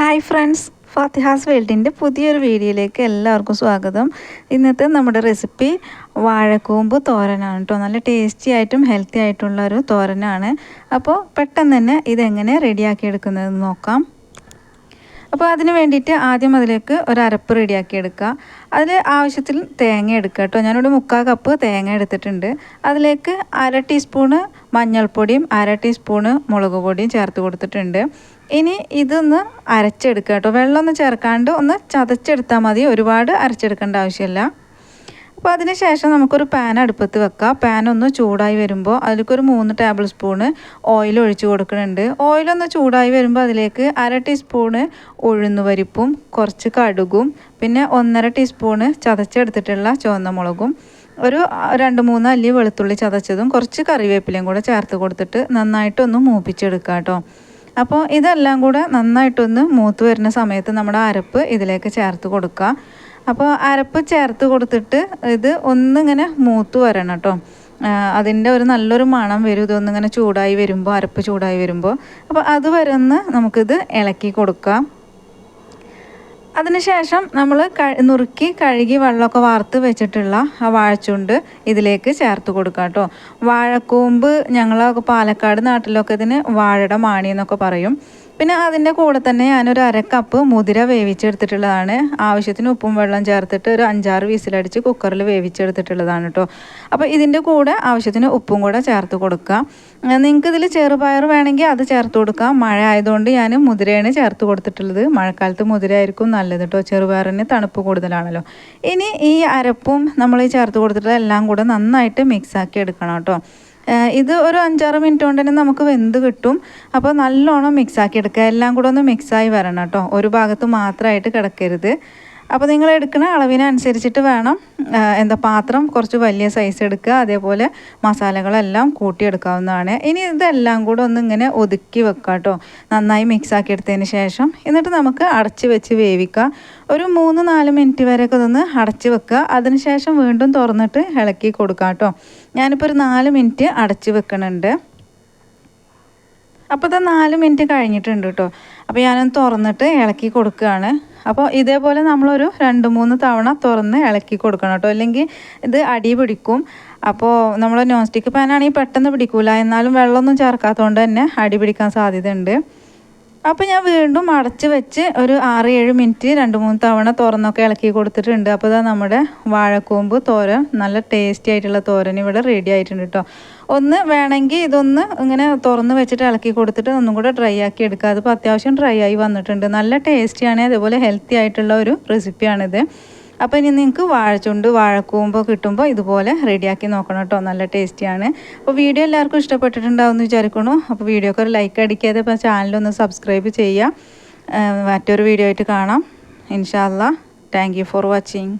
Hi friends Fathiha's വേൾഡിന്റെ പുതിയൊരു വീഡിയോയിലേക്ക് എല്ലാവർക്കും സ്വാഗതം. ഇന്നത്തെ നമ്മുടെ റെസിപ്പി വാഴക്കൂമ്പ് തോരനാണ് കേട്ടോ നല്ല ടേസ്റ്റി ആയിട്ടും ഹെൽത്തി ആയിട്ടുള്ള ഒരു തോരനാണ്. അപ്പോൾ പെട്ടെന്ന് തന്നെ ഇതെങ്ങനെ റെഡിയാക്കി എടുക്കുന്നതെന്ന് നോക്കാം. അപ്പോൾ അതിന് വേണ്ടിയിട്ട് ആദ്യം അതിലേക്ക് ഒരു അരപ്പ് റെഡിയാക്കി എടുക്കുക അതിൽ ആവശ്യത്തിൽ തേങ്ങ എടുക്കുക കേട്ടോ ഞാനിവിടെ മുക്കാൽ കപ്പ് തേങ്ങ എടുത്തിട്ടുണ്ട്. അതിലേക്ക് അര ടീസ്പൂണ് മഞ്ഞൾപ്പൊടിയും അര ടീസ്പൂണ് മുളക് പൊടിയും ചേർത്ത് കൊടുത്തിട്ടുണ്ട്. ഇനി ഇതൊന്ന് അരച്ചെടുക്കുക കേട്ടോ. ഒന്ന് ചേർക്കാണ്ട് ഒന്ന് ചതച്ചെടുത്താൽ മതി. ഒരുപാട് അരച്ചെടുക്കേണ്ട ആവശ്യമില്ല. അപ്പോൾ അതിന് ശേഷം നമുക്കൊരു പാൻ അടുപ്പത്ത് വെക്കാം. പാൻ ഒന്ന് ചൂടായി വരുമ്പോൾ അതിലേക്കൊരു മൂന്ന് ടേബിൾ സ്പൂണ് ഓയിൽ ഒഴിച്ച് കൊടുക്കുന്നുണ്ട്. ഓയിലൊന്ന് ചൂടായി വരുമ്പോൾ അതിലേക്ക് അര ടീസ്പൂണ് ഉഴുന്നുപരിപ്പും കുറച്ച് കടുകും പിന്നെ ഒന്നര ടീസ്പൂണ് ചതച്ചെടുത്തിട്ടുള്ള ചുവന്ന മുളകും ഒരു രണ്ട് മൂന്ന് അല്ലി വെളുത്തുള്ളി ചതച്ചതും കുറച്ച് കറിവേപ്പിലയും കൂടെ ചേർത്ത് കൊടുത്തിട്ട് നന്നായിട്ടൊന്ന് മൂപ്പിച്ചെടുക്കാം കേട്ടോ. അപ്പോൾ ഇതെല്ലാം കൂടെ നന്നായിട്ടൊന്ന് മൂത്ത് വരുന്ന സമയത്ത് നമ്മുടെ അരപ്പ് ഇതിലേക്ക് ചേർത്ത് കൊടുക്കുക. അപ്പോൾ അരപ്പ് ചേർത്ത് കൊടുത്തിട്ട് ഇത് ഒന്നിങ്ങനെ മൂത്ത് വരണം കേട്ടോ. അതിന്റെ ഒരു നല്ലൊരു മണം വരും. ഇതൊന്നിങ്ങനെ ചൂടായി വരുമ്പോൾ അരപ്പ് ചൂടായി വരുമ്പോൾ. അപ്പോൾ അത് ഒന്ന് നമുക്കിത് ഇളക്കി കൊടുക്കാം. അതിനുശേഷം നമ്മൾ നുറുക്കി കഴുകി വെള്ളമൊക്കെ വാർത്ത് വെച്ചിട്ടുള്ള ആ വാഴച്ചുണ്ട് ഇതിലേക്ക് ചേർത്ത് കൊടുക്കാം കേട്ടോ. വാഴക്കൂമ്പ് ഞങ്ങളൊക്കെ പാലക്കാട് നാട്ടിലൊക്കെ ഇതിന് വാഴയുടെ മാണി എന്നൊക്കെ പറയും. പിന്നെ അതിന്റെ കൂടെ തന്നെ ഞാനൊരു അരക്കപ്പ് കപ്പ് മുതിര വേവിച്ചെടുത്തിട്ടുള്ളതാണ്. ആവശ്യത്തിന് ഉപ്പും വെള്ളം ചേർത്തിട്ട് ഒരു അഞ്ചാറ് വീസിലടിച്ച് കുക്കറിൽ വേവിച്ചെടുത്തിട്ടുള്ളതാണ് കേട്ടോ. അപ്പോൾ ഇതിന്റെ കൂടെ ആവശ്യത്തിന് ഉപ്പും കൂടെ ചേർത്ത് കൊടുക്കുക നിങ്ങൾക്ക് ഇതിൽ ചെറുപയർ വേണമെങ്കിൽ അത് ചേർത്ത് കൊടുക്കാം. മഴ ആയതുകൊണ്ട് ഞാൻ മുതിരയാണ് ചേർത്ത് കൊടുത്തിട്ടുള്ളത്. മഴക്കാലത്ത് മുതിര ആയിരിക്കും നല്ലത് കേട്ടോ ചെറുപയറിന് തണുപ്പ് കൂടുതലാണല്ലോ. ഇനി ഈ അരപ്പും നമ്മൾ ചേർത്ത് കൊടുത്തിട്ട് എല്ലാം കൂടെ നന്നായിട്ട് മിക്സാക്കി എടുക്കണം കേട്ടോ ഇത് ഒരു അഞ്ചാറ് മിനിറ്റ് കൊണ്ട് തന്നെ നമുക്ക് വെന്ത് കിട്ടും. അപ്പോൾ നല്ലോണം മിക്സാക്കി എടുക്കുക. എല്ലാം കൂടെ ഒന്ന് മിക്സായി വരണം കേട്ടോ ഒരു ഭാഗത്ത് മാത്രമായിട്ട് കിടക്കരുത്. അപ്പോൾ നിങ്ങൾ എടുക്കുന്ന അളവിനനുസരിച്ചിട്ട് വേണം എന്താ പാത്രം കുറച്ച് വലിയ സൈസ് എടുക്കുക. അതേപോലെ മസാലകളെല്ലാം കൂട്ടിയെടുക്കാവുന്നതാണ്. ഇനി ഇതെല്ലാം കൂടെ ഒന്ന് ഇങ്ങനെ ഒതുക്കി വെക്കുക കേട്ടോ നന്നായി മിക്സ് ആക്കി എടുത്തതിന് ശേഷം എന്നിട്ട് നമുക്ക് അടച്ച് വെച്ച് വേവിക്കുക. ഒരു മൂന്ന് നാല് മിനിറ്റ് വരെയൊക്കെ ഇതൊന്ന് അടച്ച് വെക്കുക. അതിനുശേഷം വീണ്ടും തുറന്നിട്ട് ഇളക്കി കൊടുക്കുക കേട്ടോ ഞാനിപ്പോൾ ഒരു നാല് മിനിറ്റ് അടച്ച് വെക്കണുണ്ട്. അപ്പോൾ ഇത് നാല് മിനിറ്റ് കഴിഞ്ഞിട്ടുണ്ട് കേട്ടോ അപ്പോൾ ഞാനൊന്ന് തുറന്നിട്ട് ഇളക്കി കൊടുക്കുകയാണ്. അപ്പോൾ ഇതേപോലെ നമ്മളൊരു രണ്ട് മൂന്ന് തവണ തുറന്ന് ഇളക്കി കൊടുക്കണം കേട്ടോ. അല്ലെങ്കിൽ ഇത് അടി പിടിക്കും. അപ്പോൾ നമ്മൾ നോൺ സ്റ്റിക്ക് പാനാണെങ്കിൽ പെട്ടെന്ന് പിടിക്കൂല. എന്നാലും വെള്ളമൊന്നും ചേർക്കാത്തതുകൊണ്ട് തന്നെ അടി പിടിക്കാൻ സാധ്യതയുണ്ട്. അപ്പോൾ ഞാൻ വീണ്ടും അടച്ച് വെച്ച് ഒരു ആറ് ഏഴ് മിനിറ്റ് രണ്ട് മൂന്ന് തവണ തുറന്നൊക്കെ ഇളക്കി കൊടുത്തിട്ടുണ്ട്. അപ്പോൾ ഇതാ നമ്മുടെ വാഴക്കൂമ്പ് തോരൻ. നല്ല ടേസ്റ്റി ആയിട്ടുള്ള തോരൻ ഇവിടെ റെഡി ആയിട്ടുണ്ട് കേട്ടോ. ഒന്ന് വേണമെങ്കിൽ ഇതൊന്ന് ഇങ്ങനെ തുറന്ന് വെച്ചിട്ട് ഇളക്കി കൊടുത്തിട്ട് ഒന്നും കൂടെ ഡ്രൈ ആക്കി എടുക്കുക. അതിപ്പോൾ അത്യാവശ്യം ഡ്രൈ ആയി വന്നിട്ടുണ്ട്. നല്ല ടേസ്റ്റിയാണ് അതേപോലെ ഹെൽത്തി ആയിട്ടുള്ള ഒരു റെസിപ്പിയാണിത് അപ്പോൾ ഇനി നിങ്ങൾക്ക് വാഴച്ചുണ്ട് വാഴക്കൂമ്പോ കിട്ടുമ്പോൾ ഇതുപോലെ റെഡിയാക്കി നോക്കണം കേട്ടോ നല്ല ടേസ്റ്റിയാണ് അപ്പോൾ വീഡിയോ എല്ലാവർക്കും ഇഷ്ടപ്പെട്ടിട്ടുണ്ടാവുമെന്ന് വിചാരിക്കണു അപ്പോൾ വീഡിയോക്ക് ഒരു ലൈക്ക് അടിക്കാതെ ഇപ്പോൾ ചാനലൊന്ന് സബ്സ്ക്രൈബ് ചെയ്യുക. മറ്റൊരു വീഡിയോ ആയിട്ട് കാണാം. ഇൻഷാല്ല താങ്ക് ഫോർ വാച്ചിങ്